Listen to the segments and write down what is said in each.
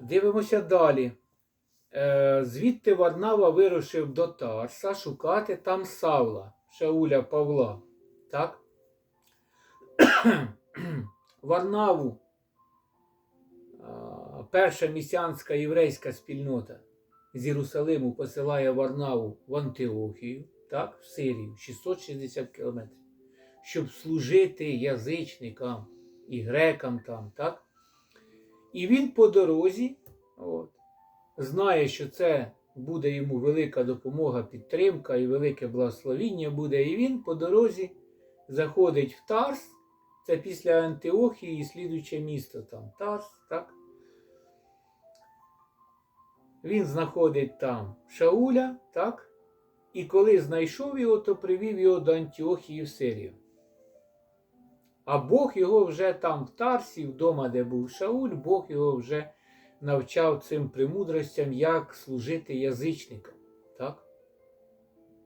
Дивимося далі. Е, Звідти Варнава вирушив до Тарса шукати там Савла, Шауля Павла. Так? Варнаву, перша місіанська єврейська спільнота з Єрусалиму посилає Варнаву в Антиохію, так, в Сирію, 660 кілометрів, щоб служити язичникам і грекам там, так? І він по дорозі от, знає, що це буде йому велика допомога, підтримка і велике благословіння буде. І він по дорозі заходить в Тарс, це після Антиохії і слідуюче місто там Тарс, так? Він знаходить там Шауля, так? І коли знайшов його, то привів його до Антіохії в Сирію. А Бог його вже там в Тарсі, вдома, де був Шауль, Бог його вже навчав цим премудростям, як служити язичникам. Так?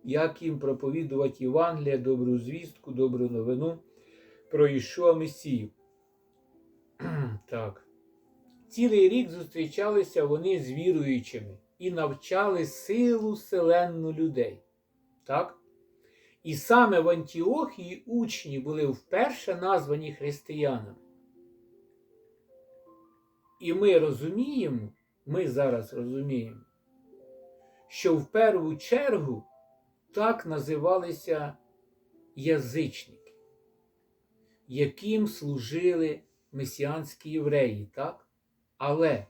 Як їм проповідувати Євангелія, добру звістку, добру новину про Ішуа Месію. так. Цілий рік зустрічалися вони з віруючими і навчали силу селенну людей. Так? І саме в Антіохії учні були вперше названі християнами. І ми розуміємо, ми зараз розуміємо, що в першу чергу так називалися язичники, яким служили месіанські євреї, так? Але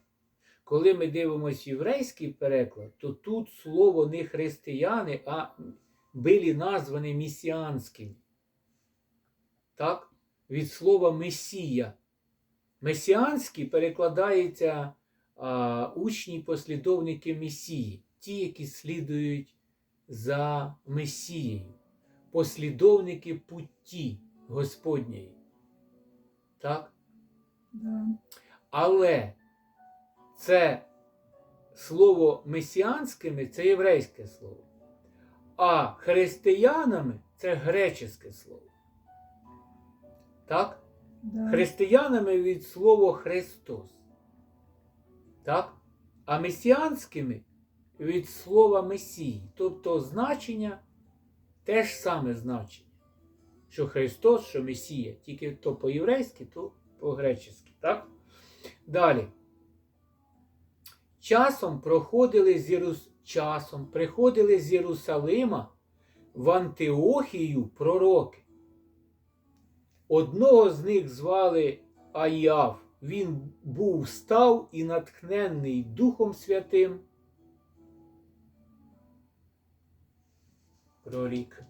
коли ми дивимося єврейський переклад, то тут слово не християни, а були названі месіанськими. Так? Від слова Месія. Месіанський перекладається а, учні послідовники Месії, ті, які слідують за Месією, послідовники путі Господньої. Так? Да. Але це слово месіанськими це єврейське слово. А християнами це греческе слово. Так? Да. Християнами від слова Христос. Так? А месіанськими від слова Месії. Тобто значення те ж саме значення. Що Христос, що Месія. Тільки то по-єврейськи, то по-гречески. Так? Далі. Часом проходили з Єрус... Часом приходили з Єрусалима в Антиохію пророки. Одного з них звали Аяв. Він був став і натхненний Духом Святим. Прорік.